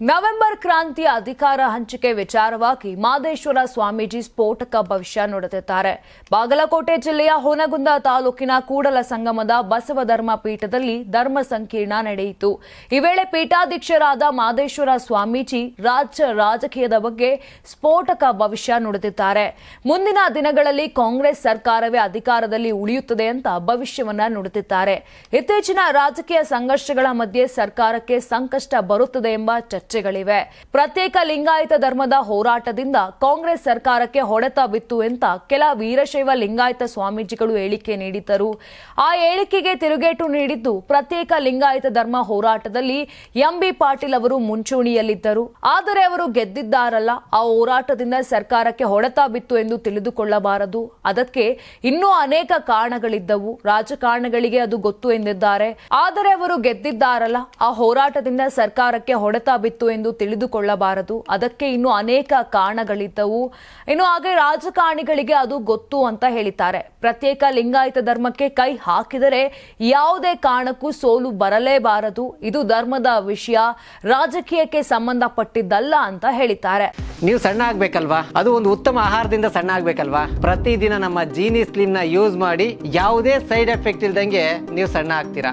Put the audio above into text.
November ಕ್ರಾಂತಿಯ ಅಧಿಕಾರ ಹಂಚಿಕೆ ವಿಚಾರವಾಗಿ ಮಾದೇಶ್ವರ ಸ್ವಾಮೀಜಿ ಸ್ಫೋಟಕ ಭವಿಷ್ಯ ನೋಡುತ್ತಿದ್ದಾರೆ ಬಾಗಲಕೋಟೆ ಜಿಲ್ಲೆಯ ಹೊನಗುಂದ ತಾಲೂಕಿನ ಕೂಡಲ ಸಂಗಮದ ಬಸವ ಧರ್ಮ ಪೀಠದಲ್ಲಿ ಧರ್ಮ ಸಂಕೀರ್ಣ ನಡೆಯಿತು. ಈ ವೇಳೆ ಪೀಠಾಧ್ಯಕ್ಷರಾದ ಮಾದೇಶ್ವರ ಸ್ವಾಮೀಜಿ ರಾಜ್ಯ ರಾಜಕೀಯದ ಬಗ್ಗೆ ಸ್ಫೋಟಕ ಭವಿಷ್ಯ ನುಡಿದಿದ್ದಾರೆ. ಮುಂದಿನ ದಿನಗಳಲ್ಲಿ ಕಾಂಗ್ರೆಸ್ ಸರ್ಕಾರವೇ ಅಧಿಕಾರದಲ್ಲಿ ಉಳಿಯುತ್ತದೆ ಅಂತ ಭವಿಷ್ಯವನ್ನ ನುಡಿದಿದ್ದಾರೆ. ಇತ್ತೀಚಿನ ರಾಜಕೀಯ ಸಂಘರ್ಷಗಳ ಮಧ್ಯೆ ಸರ್ಕಾರಕ್ಕೆ ಸಂಕಷ್ಟ ಬರುತ್ತದೆ ಎಂಬ ಚರ್ಚೆಗಳಿವೆ. ಪ್ರತ್ಯೇಕ ಲಿಂಗಾಯತ ಧರ್ಮದ ಹೋರಾಟದಿಂದ ಕಾಂಗ್ರೆಸ್ ಸರ್ಕಾರಕ್ಕೆ ಹೊಡೆತ ಬಿತ್ತು ಅಂತ ಕೆಲ ವೀರಶೈವ ಲಿಂಗಾಯತ ಸ್ವಾಮೀಜಿಗಳು ಹೇಳಿಕೆ ನೀಡಿದ್ದರು. ಆ ಹೇಳಿಕೆಗೆ ತಿರುಗೇಟು ನೀಡಿದ್ದು ಪ್ರತ್ಯೇಕ ಲಿಂಗಾಯತ ಧರ್ಮ ಹೋರಾಟದಲ್ಲಿ ಎಂಬಿ ಪಾಟೀಲ್ ಅವರು ಮುಂಚೂಣಿಯಲ್ಲಿದ್ದರು. ಆದರೆ ಅವರು ಗೆದ್ದಿದ್ದಾರಲ್ಲ, ಆ ಹೋರಾಟದಿಂದ ಸರ್ಕಾರಕ್ಕೆ ಹೊಡೆತ ಬಿತ್ತು ಎಂದು ತಿಳಿದುಕೊಳ್ಳಬಾರದು. ಅದಕ್ಕೆ ಇನ್ನೂ ಅನೇಕ ಕಾರಣಗಳಿದ್ದವು. ರಾಜಕಾರಣಗಳಿಗೆ ಅದು ಗೊತ್ತು ಎಂದಿದ್ದಾರೆ. ಆದರೆ ಅವರು ಗೆದ್ದಿದ್ದಾರಲ್ಲ, ಆ ಹೋರಾಟದಿಂದ ಸರ್ಕಾರಕ್ಕೆ ಹೊಡೆತ ಬಿತ್ತು ಎಂದು ತಿಳಿದುಕೊಳ್ಳಬಾರದು. ಅದಕ್ಕೆ ಇನ್ನು ಅನೇಕ ಕಾರಣಗಳಿದ್ದವು. ಇನ್ನು ಹಾಗೆ ರಾಜಕಾರಣಿಗಳಿಗೆ ಅದು ಗೊತ್ತು ಅಂತ ಹೇಳಿದ್ದಾರೆ. ಪ್ರತ್ಯೇಕ ಲಿಂಗಾಯತ ಧರ್ಮಕ್ಕೆ ಕೈ ಹಾಕಿದರೆ ಯಾವುದೇ ಕಾರಣಕ್ಕೂ ಸೋಲು ಬರಲೇಬಾರದು. ಇದು ಧರ್ಮದ ವಿಷಯ, ರಾಜಕೀಯಕ್ಕೆ ಸಂಬಂಧಪಟ್ಟಿದ್ದಲ್ಲ ಅಂತ ಹೇಳಿದ್ದಾರೆ. ನೀವು ಸಣ್ಣ ಆಗ್ಬೇಕಲ್ವಾ? ಅದು ಒಂದು ಉತ್ತಮ ಆಹಾರದಿಂದ ಸಣ್ಣ ಆಗ್ಬೇಕಲ್ವಾ? ಪ್ರತಿದಿನ ನಮ್ಮ ಜೀನಿ ಸ್ಲಿಮ್ನ ಯೂಸ್ ಮಾಡಿ ಯಾವುದೇ ಸೈಡ್ ಎಫೆಕ್ಟ್ ಇಲ್ದಂಗೆ ನೀವು ಸಣ್ಣ ಆಗ್ತೀರಾ?